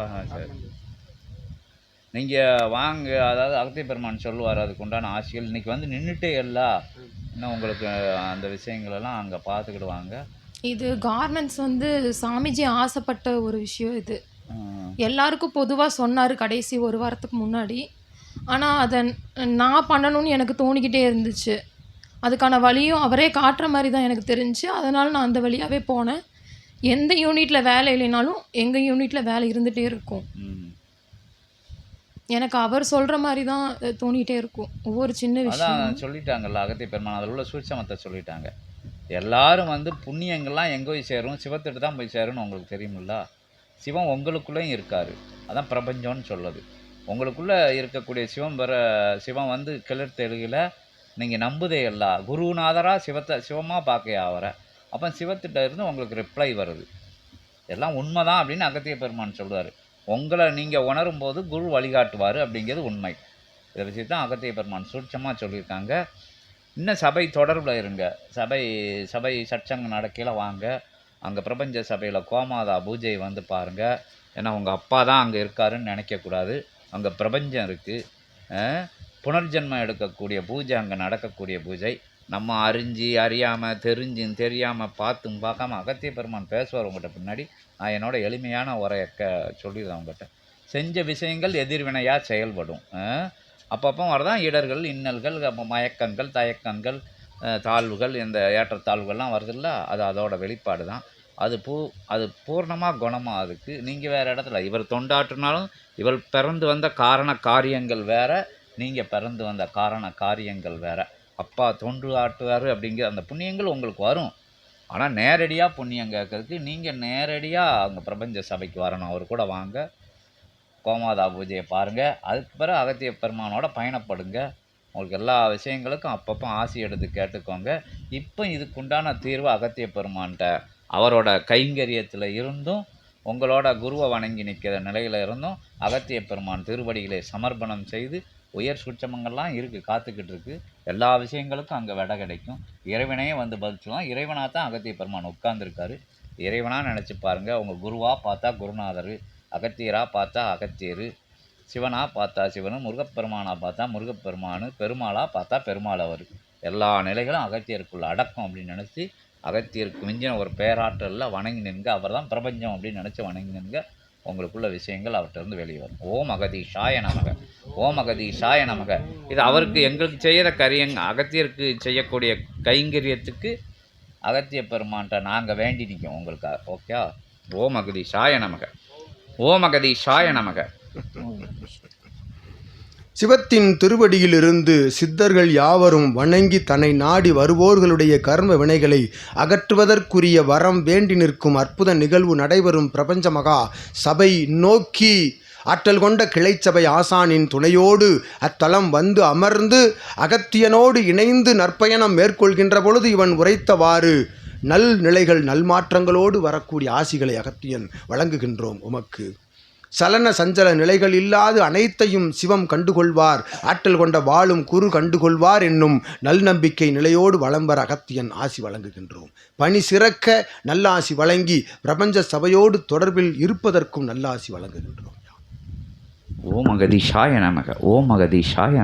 ஆஹா சரி. நீங்கள் வாங்க அதாவது அகத்திய பெருமான் சொல்லுவார் அதுக்கு உண்டான ஆசைகள். இன்னைக்கு வந்து நின்றுட்டே எல்லாம் இன்னும் உங்களுக்கு அந்த விஷயங்களெல்லாம் அங்கே பார்த்துக்கிடுவாங்க இது கார்மெண்ட்ஸ் வந்து சாமிஜி ஆசைப்பட்ட ஒரு விஷயம் இது. எல்லாருக்கும் பொதுவாக சொன்னார் கடைசி ஒரு வாரத்துக்கு முன்னாடி. ஆனால் அதை நான் பண்ணணும்னு எனக்கு தோணிக்கிட்டே இருந்துச்சு. அதுக்கான வழியும் அவரே காட்டுற மாதிரி தான் எனக்கு தெரிஞ்சு அதனால் நான் அந்த வழியாகவே போனேன். எந்த யூனிட்டில் வேலை இல்லைனாலும் எங்கள் யூனிட்டில் வேலை இருந்துகிட்டே இருக்கும். எனக்கு அவர் சொல்கிற மாதிரி தான் அஹ், தோணிக்கிட்டே இருக்கும். ஒவ்வொரு சின்ன விஷயம் சொல்லிட்டாங்கல்ல அகத்திய பெருமான் அதில் உள்ள சூட்சமத்தை சொல்லிட்டாங்க. எல்லாரும் வந்து புண்ணியங்கள்லாம் எங்கே போய் சேரும்? சிவத்திட்டு தான் போய் சேரும்னு உங்களுக்கு தெரியுமில்ல? சிவம் உங்களுக்குள்ளேயும் இருக்கார். அதான் பிரபஞ்சம்னு சொல்லுது. உங்களுக்குள்ளே இருக்கக்கூடிய சிவம் பெற சிவம் வந்து கிளர்த்தெழுகில். நீங்கள் நம்புதே இல்ல. குருநாதரா சிவத்தை சிவமாக பார்க்க அவரை? அப்போ சிவத்திட்ட இருந்து உங்களுக்கு ரிப்ளை வருது. எல்லாம் உண்மைதான் அப்படின்னு அகத்திய பெருமான் சொல்லுவார் உங்களை நீங்கள் உணரும் போது குரு வழிகாட்டுவார் அப்படிங்கிறது உண்மை. இதை வச்சு தான் அகத்திய பெருமான் சூட்சமாக சொல்லியிருக்காங்க. இன்னும் சபை தொடர்பில் இருங்க. சபை சபை சற்சங்கம் நடக்கையில் வாங்க. அங்கே பிரபஞ்ச சபையில் கோமாதா பூஜை வந்து பாருங்கள் ஏன்னா உங்கள் அப்பா தான் அங்கே இருக்காருன்னு நினைக்கக்கூடாது. அங்கே பிரபஞ்சம் இருக்குது புனர்ஜென்மம் எடுக்கக்கூடிய பூஜை அங்கே நடக்கக்கூடிய பூஜை. நம்ம அறிஞ்சு அறியாமல் தெரிஞ்சும் தெரியாமல் பார்த்தும் பார்க்காம அகத்திய பெருமான் பேசுவார் உங்கள்கிட்ட பின்னாடி. நான் என்னோட எளிமையான உரைய க சொல்லிடுறேன் உங்கள்கிட்ட செஞ்ச விஷயங்கள் எதிர்வினையாக செயல்படும். அப்பப்போ வரதான் இடர்கள் இன்னல்கள் மயக்கங்கள் தயக்கங்கள் தாழ்வுகள் இந்த ஏற்றத்தாழ்வுகள்லாம் வருதில்ல? அது அதோட வெளிப்பாடு தான். அது பூ அது பூர்ணமாக குணமாக அதுக்கு. நீங்கள் வேறு இடத்துல இவர் தொண்டாற்றினாலும் இவர் பிறந்து வந்த காரண காரியங்கள் வேற நீங்கள் பிறந்து வந்த காரண காரியங்கள் வேறு. அப்பா தோன்று ஆட்டுவார் அப்படிங்கிற அந்த புண்ணியங்கள் உங்களுக்கு வரும். ஆனால் நேரடியாக புண்ணியம் கேட்கறதுக்கு நீங்கள் நேரடியாக அங்கே பிரபஞ்ச சபைக்கு வரணும். அவர் கூட வாங்க. கோமாதா பூஜையை பாருங்கள் அதுக்கு பிறகு அகத்திய பெருமானோட பயணப்படுங்க. உங்களுக்கு எல்லா விஷயங்களுக்கும் அப்பப்போ ஆசி எடுத்து கேட்டுக்கோங்க. இப்போ இதுக்குண்டான தீர்வு அகத்திய பெருமான்கிட்ட. அவரோட கைங்கரியத்தில் இருந்தும் உங்களோட குருவை வணங்கி நிற்கிற நிலையில் இருந்தும் அகத்திய பெருமான் திருவடிகளை சமர்ப்பணம் செய்து உயர் சுட்சமங்கள்லாம் இருக்குது காத்துக்கிட்டு இருக்கு எல்லா விஷயங்களுக்கும் அங்கே விடை கிடைக்கும். இறைவனையே வந்து பதிச்சுலாம் இறைவனாக தான் அகத்திய பெருமான் உட்கார்ந்துருக்காரு. இறைவனாக நினச்சி பாருங்கள் அவங்க குருவாக பார்த்தா குருநாதர் அகத்தியராக பார்த்தா அகத்தியர் சிவனாக பார்த்தா சிவனு முருகப்பெருமானாக பார்த்தா முருகப்பெருமானு பெருமாளாக பார்த்தா பெருமாள் அவர். எல்லா நிலைகளும் அகத்தியருக்குள்ள அடக்கம் அப்படின்னு நினச்சி அகத்தியருக்கு மிஞ்சின ஒரு பேராற்றலில் வணங்கி நின்க அவர் தான் பிரபஞ்சம் அப்படின்னு நினச்சி வணங்கி நின்க உங்களுக்குள்ள விஷயங்கள் அவர்கிட்ட இருந்து வெளியே வரும். ஓம் அகதீஷாய நமக. ஓம் அகதீஷாய நமக. இது அவருக்கு எங்களுக்கு செய்கிற கரியங் அகத்தியருக்கு செய்யக்கூடிய கைங்கரியத்துக்கு அகத்திய பெருமான்கிட்ட நாங்கள் வேண்டி நிற்கோம் உங்களுக்காக. ஓகே? ஓம் அகதீஷாய நமக. ஓம் அகதீஷாய நமக. சிவத்தின் திருவடியிலிருந்து சித்தர்கள் யாவரும் வணங்கி தன்னை நாடி வருவோர்களுடைய கர்ம வினைகளை அகற்றுவதற்குரிய வரம் வேண்டி நிற்கும் அற்புத நிகழ்வு நடைபெறும் பிரபஞ்ச மகா சபை நோக்கி ஆற்றல் கொண்ட கிளைச்சபை ஆசானின் துணையோடு அத்தலம் வந்து அமர்ந்து அகத்தியனோடு இணைந்து நற்பயணம் மேற்கொள்கின்ற பொழுது இவன் உரைத்தவாறு நல் நிலைகள் நல்மாற்றங்களோடு வரக்கூடிய ஆசிகளை அகத்தியன் வழங்குகின்றோம் உமக்கு. சலன சஞ்சல நிலைகள் இல்லாது அனைத்தையும் சிவம் கண்டுகொள்வார். ஆற்றல் கொண்ட வாழும் குரு கண்டுகொள்வார் என்னும் நல்நம்பிக்கை நிலையோடு வளம்பர வர அகத்தியன் ஆசி வழங்குகின்றோம். பணி சிறக்க நல்லாசி வழங்கி பிரபஞ்ச சபையோடு தொடர்பில் இருப்பதற்கும் நல்லாசி வழங்குகின்றோம். ஓம் அகதீஷாய நமக. ஓம் அகதீஷாய